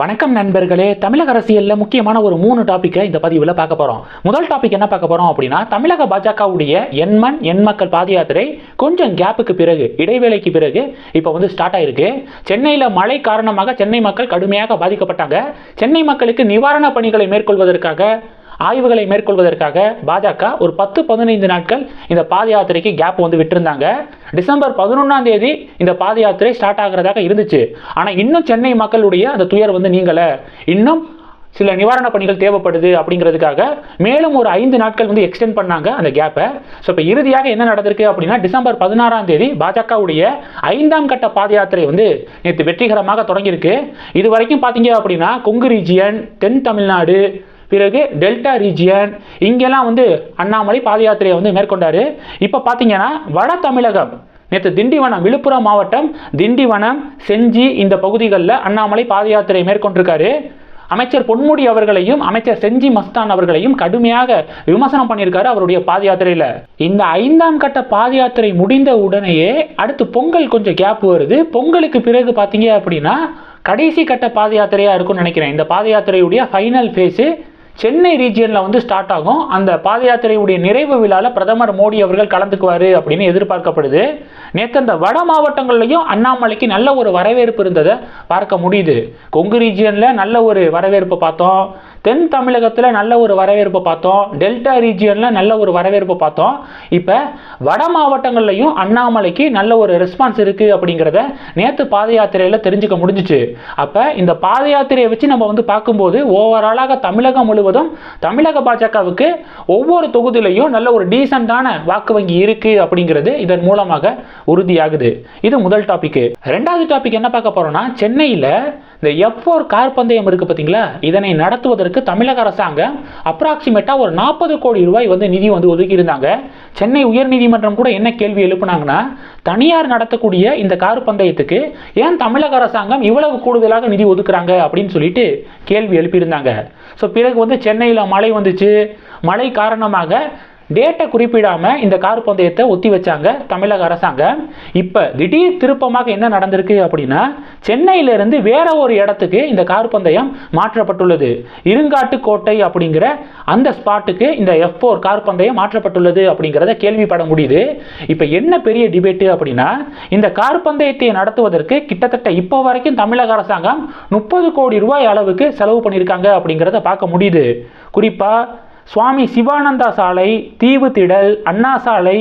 வணக்கம் நண்பர்களே தமிழக அரசியலில் முக்கியமான ஒரு மூணு டாப்பிக்கை இந்த பதிவில் பார்க்க போகிறோம் முதல் டாபிக் என்ன பார்க்க போகிறோம் அப்படின்னா தமிழக பாஜகவுடைய எண்மண் எண்மக்கள் பாத யாத்திரை கொஞ்சம் கேப்புக்கு பிறகு இடைவேளைக்கு பிறகு இப்போ வந்து ஸ்டார்ட் ஆயிருக்கு. சென்னையில் மழை காரணமாக சென்னை மக்கள் கடுமையாக பாதிக்கப்பட்டாங்க. சென்னை மக்களுக்கு நிவாரணப் பணிகளை மேற்கொள்வதற்காக ஆய்வுகளை மேற்கொள்வதற்காக பாஜக ஒரு பத்து பதினைந்து நாட்கள் இந்த பாத யாத்திரைக்கு கேப் வந்து விட்டுருந்தாங்க. டிசம்பர் பதினொன்றாம் தேதி இந்த பாத யாத்திரை ஸ்டார்ட் ஆகிறதாக இருந்துச்சு. ஆனால் இன்னும் சென்னை மக்களுடைய அந்த துயர் வந்து நீங்கலை. இன்னும் சில நிவாரணப் பணிகள் தேவைப்படுது அப்படிங்கிறதுக்காக மேலும் ஒரு ஐந்து நாட்கள் வந்து எக்ஸ்டெண்ட் பண்ணாங்க அந்த கேப்பை ஸோ இப்போ இறுதியாக என்ன நடந்திருக்கு அப்படின்னா டிசம்பர் பதினாறாம் தேதி பாஜகவுடைய ஐந்தாம் கட்ட பாத யாத்திரை வந்து நேற்று வெற்றிகரமாக தொடங்கியிருக்கு. இது வரைக்கும் பார்த்தீங்க அப்படின்னா கொங்கு ரீஜியன் தென் தமிழ்நாடு பிறகு டெல்டா ரீஜியன் இங்கெல்லாம் வந்து அண்ணாமலை பாத யாத்திரையை வந்து மேற்கொண்டாரு. இப்போ பார்த்தீங்கன்னா வட தமிழகம். நேற்று திண்டிவனம் விழுப்புரம் மாவட்டம் திண்டிவனம் செஞ்சி இந்த பகுதிகளில் அண்ணாமலை பாத யாத்திரையை மேற்கொண்டிருக்காரு. அமைச்சர் பொன்முடி அவர்களையும் அமைச்சர் செஞ்சி மஸ்தான் அவர்களையும் கடுமையாக விமர்சனம் பண்ணியிருக்காரு அவருடைய பாத யாத்திரையில். இந்த ஐந்தாம் கட்ட பாத யாத்திரை முடிந்த உடனேயே அடுத்து பொங்கல் கொஞ்சம் கேப் வருது. பொங்கலுக்கு பிறகு பார்த்தீங்க அப்படின்னா கடைசி கட்ட பாத யாத்திரையாக இருக்கும்னு நினைக்கிறேன். இந்த பாத யாத்திரையுடைய ஃபைனல் ஃபேஸு சென்னை ரீஜியனில் வந்து ஸ்டார்ட் ஆகும். அந்த பாத யாத்திரையுடைய நிறைவு விழாவில் பிரதமர் மோடி அவர்கள் கலந்துக்குவார் அப்படின்னு எதிர்பார்க்கப்படுது. நேற்று அந்த வட மாவட்டங்கள்லையும் அண்ணாமலைக்கு நல்ல ஒரு வரவேற்பு இருந்ததை பார்க்க முடியுது. கொங்கு ரீஜியனில் நல்ல ஒரு வரவேற்பு பார்த்தோம். தென் தமிழகத்தில் நல்ல ஒரு வரவேற்பு பார்த்தோம். டெல்டா ரீஜியனில் நல்ல ஒரு வரவேற்பு பார்த்தோம். இப்போ வட மாவட்டங்கள்லையும் அண்ணாமலைக்கு நல்ல ஒரு ரெஸ்பான்ஸ் இருக்குது அப்படிங்கிறத நேற்று பாத யாத்திரையில் தெரிஞ்சுக்க முடிஞ்சிச்சு. அப்போ இந்த பாத யாத்திரையை வச்சு நம்ம வந்து பார்க்கும்போது ஓவராலாக தமிழகம் முழுவதும் தமிழக பாஜகவுக்கு ஒவ்வொரு தொகுதியிலையும் நல்ல ஒரு டீசெண்டான வாக்கு வங்கி இருக்குது அப்படிங்கிறது இதன் மூலமாக உறுதியாகுது. இது முதல் டாபிக் ரெண்டாவது டாபிக் என்ன பார்க்க போகிறோன்னா சென்னையில் இந்த எஃப் ஃபோர் கார் பந்தயம் இருக்குது பார்த்தீங்களா இதனை நடத்துவதற்கு தமிழக அரசாங்கம் அப்ராக்சிமேட்டாக ஒரு நாற்பது கோடி ரூபாய் வந்து நிதி வந்து ஒதுக்கியிருந்தாங்க சென்னை உயர்நீதிமன்றம் கூட என்ன கேள்வி எழுப்புனாங்கன்னா தனியார் நடத்தக்கூடிய இந்த கார் பந்தயத்துக்கு ஏன் தமிழக அரசாங்கம் இவ்வளவு கூடுதலாக நிதி ஒதுக்குறாங்க அப்படின்னு சொல்லிட்டு கேள்வி எழுப்பியிருந்தாங்க. ஸோ பிறகு வந்து சென்னையில் மழை வந்துச்சு. மழை காரணமாக டேட்டை குறிப்பிடாமல் இந்த கார் பந்தயத்தை ஒத்தி வச்சாங்க தமிழக அரசாங்கம். இப்போ திடீர் திருப்பமாக என்ன நடந்திருக்கு அப்படின்னா சென்னையிலிருந்து வேற ஒரு இடத்துக்கு இந்த கார் பந்தயம் மாற்றப்பட்டுள்ளது. இருங்காட்டுக்கோட்டை அப்படிங்கிற அந்த ஸ்பாட்டுக்கு இந்த எஃப் ஃபோர் கார் பந்தயம் மாற்றப்பட்டுள்ளது அப்படிங்கிறத கேள்விப்பட முடியுது. இப்போ என்ன பெரிய டிபேட்டு அப்படின்னா இந்த கார் பந்தயத்தை நடத்துவதற்கு கிட்டத்தட்ட இப்போ வரைக்கும் தமிழக அரசாங்கம் முப்பது கோடி ரூபாய் அளவுக்கு செலவு பண்ணியிருக்காங்க அப்படிங்கிறத பார்க்க முடியுது. குறிப்பாக சுவாமி சிவானந்தா சாலை தீவு திடல் அண்ணா சாலை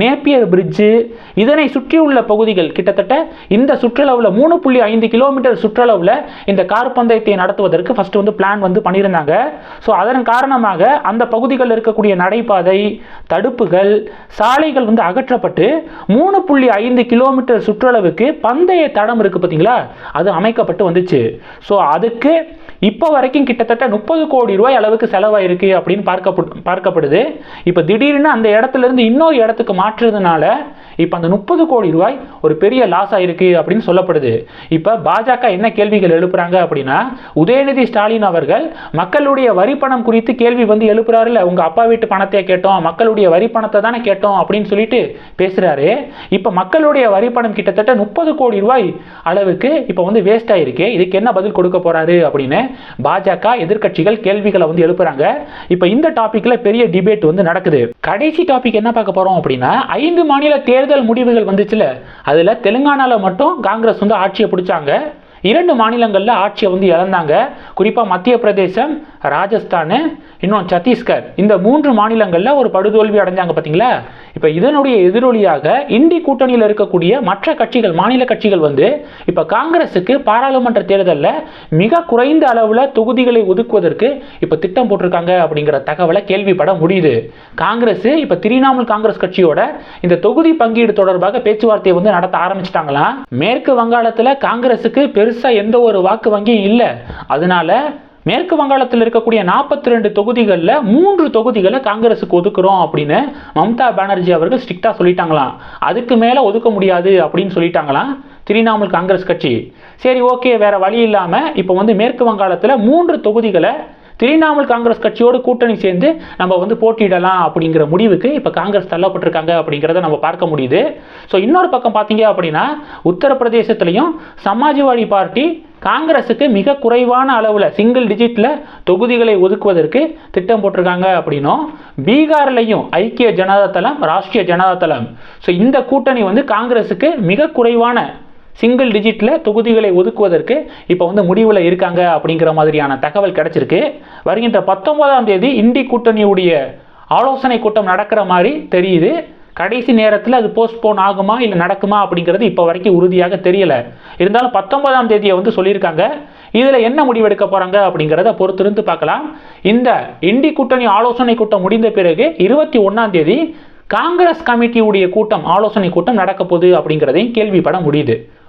நேப்பியர் பிரிட்ஜு இதனை சுற்றியுள்ள பகுதிகள். கிட்டத்தட்ட இந்த சுற்றளவில் மூணு புள்ளி ஐந்து கிலோமீட்டர் சுற்றளவில் இந்த கார் பந்தயத்தை நடத்துவதற்கு ஃபஸ்ட்டு வந்து பிளான் வந்து பண்ணியிருந்தாங்க. ஸோ அதன் காரணமாக அந்த பகுதிகளில் இருக்கக்கூடிய நடைபாதை தடுப்புகள் சாலைகள் வந்து அகற்றப்பட்டு மூணு புள்ளி ஐந்து கிலோமீட்டர் சுற்றளவுக்கு பந்தய தடம் இருக்குது பார்த்தீங்களா அது அமைக்கப்பட்டு வந்துச்சு. ஸோ அதுக்கு இப்போ வரைக்கும் கிட்டத்தட்ட முப்பது கோடி ரூபாய் அளவுக்கு செலவாயிருக்கு அப்படின்னு பார்க்கப்படு பார்க்கப்படுது. இப்போ திடீர்னு அந்த இடத்துல இருந்து இன்னொரு இடத்துக்கு மாற்றுறதுனால இப்போ அந்த முப்பது கோடி ரூபாய் ஒரு பெரிய லாஸ் ஆயிருக்கு அப்படின்னு சொல்லப்படுது. இப்போ பாஜக என்ன கேள்விகள் எழுப்புறாங்க அப்படின்னா உதயநிதி ஸ்டாலின் அவர்கள் மக்களுடைய வரி பணம் குறித்து கேள்வி வந்து எழுப்புறாருல உங்க அப்பா வீட்டு பணத்தை கேட்டோம் மக்களுடைய வரி பணத்தை தானே கேட்டோம் அப்படின்னு சொல்லிட்டு பேசுறாரு. இப்போ மக்களுடைய வரி பணம் கிட்டத்தட்ட முப்பது கோடி ரூபாய் அளவுக்கு இப்போ வந்து வேஸ்ட் ஆயிருக்கு. இதுக்கு என்ன பதில் கொடுக்க போறாரு அப்படின்னு பாஜக எதிர்க்கட்சிகள் கேள்விகளை வந்து எழுப்புறாங்க. இப்போ இந்த டாபிக்ல பெரிய டிபேட் வந்து நடக்குது. கடைசி டாபிக் என்ன பார்க்க போறோம் அப்படின்னா ஐந்து மாநில தேர்தல் முடிவுகள் வந்துச்சுல. அதுல தெலுங்கானால மட்டும் காங்கிரஸ் வந்து ஆட்சியை பிடிச்சாங்க. இரண்டு மாநிலங்களில் ஆட்சியை வந்து இழந்தாங்க. குறிப்பாக மத்திய பிரதேசம் ராஜஸ்தான் இன்னும் சத்தீஸ்கர். இந்த மூன்று மாநிலங்களில் ஒரு படுதோல்வி அடைஞ்சாங்க பார்த்தீங்களா இப்போ இதனுடைய எதிரொலியாக இந்தி கூட்டணியில் இருக்கக்கூடிய மற்ற கட்சிகள் மாநில கட்சிகள் வந்து இப்போ காங்கிரஸுக்கு பாராளுமன்ற தேர்தலில் மிக குறைந்த அளவில் தொகுதிகளை ஒதுக்குவதற்கு இப்போ திட்டம் போட்டிருக்காங்க அப்படிங்கிற தகவலை கேள்விப்பட முடியுது. காங்கிரஸ் இப்போ திரிணாமுல் காங்கிரஸ் கட்சியோட இந்த தொகுதி பங்கீடு தொடர்பாக பேச்சுவார்த்தையை வந்து நடத்த ஆரம்பிச்சிட்டாங்களாம் மேற்கு வங்காளத்தில் காங்கிரஸுக்கு பெருசாக எந்த ஒரு வாக்கு வங்கியும் இல்லை. அதனால மேற்கு வங்காளத்தில் இருக்கக்கூடிய நாற்பத்தி ரெண்டு தொகுதிகளில் மூன்று தொகுதிகளை காங்கிரஸுக்கு ஒதுக்குறோம் அப்படின்னு மம்தா பானர்ஜி அவர்கள் ஸ்ட்ரிக்டாக சொல்லிட்டாங்களாம். அதுக்கு மேலே ஒதுக்க முடியாது அப்படின்னு சொல்லிட்டாங்களாம் திரிணாமுல் காங்கிரஸ் கட்சி. சரி ஓகே வேற வழி இல்லாமல் இப்போ வந்து மேற்கு வங்காளத்தில் மூன்று தொகுதிகளை திரிணாமுல் காங்கிரஸ் கட்சியோடு கூட்டணி சேர்ந்து நம்ம வந்து போட்டியிடலாம் அப்படிங்கிற முடிவுக்கு இப்போ காங்கிரஸ் தள்ளப்பட்டிருக்காங்க அப்படிங்கிறத நம்ம பார்க்க முடியுது. ஸோ இன்னொரு பக்கம் பார்த்தீங்க அப்படின்னா உத்தரப்பிரதேசத்துலையும் சமாஜ்வாடி பார்ட்டி காங்கிரஸுக்கு மிக குறைவான அளவில் சிங்கிள் டிஜிட்டில் தொகுதிகளை ஒதுக்குவதற்கு திட்டம் போட்டிருக்காங்க அப்படின்னும் பீகார்லையும் ஐக்கிய ஜனதா தளம் ராஷ்டிரிய ஜனதா தளம். ஸோ இந்த கூட்டணி வந்து காங்கிரஸுக்கு மிக குறைவான சிங்கிள் டிஜிட்டில் தொகுதிகளை ஒதுக்குவதற்கு இப்போ வந்து முடிவில் இருக்காங்க அப்படிங்கிற மாதிரியான தகவல் கிடைச்சிருக்கு. வருகின்ற பத்தொன்பதாம் தேதி இண்டி கூட்டணியுடைய ஆலோசனை கூட்டம் நடக்கிற மாதிரி தெரியுது. கடைசி நேரத்தில் அது போஸ்ட்போன் ஆகுமா இல்லை நடக்குமா அப்படிங்கிறது இப்போ வரைக்கும் உறுதியாக தெரியலை. இருந்தாலும் பத்தொன்பதாம் தேதியை வந்து சொல்லியிருக்காங்க. இதில் என்ன முடிவெடுக்க போகிறாங்க அப்படிங்கிறத பொறுத்திருந்து பார்க்கலாம். இந்த இண்டி கூட்டணி ஆலோசனை கூட்டம் முடிந்த பிறகு இருபத்தி ஒன்றாம் தேதி காங்கிரஸ் கமிட்டியுடைய கூட்டம் ஆலோசனை கூட்டம் நடக்க போகுது அப்படிங்கிறதையும் கேள்விப்பட முடியுது.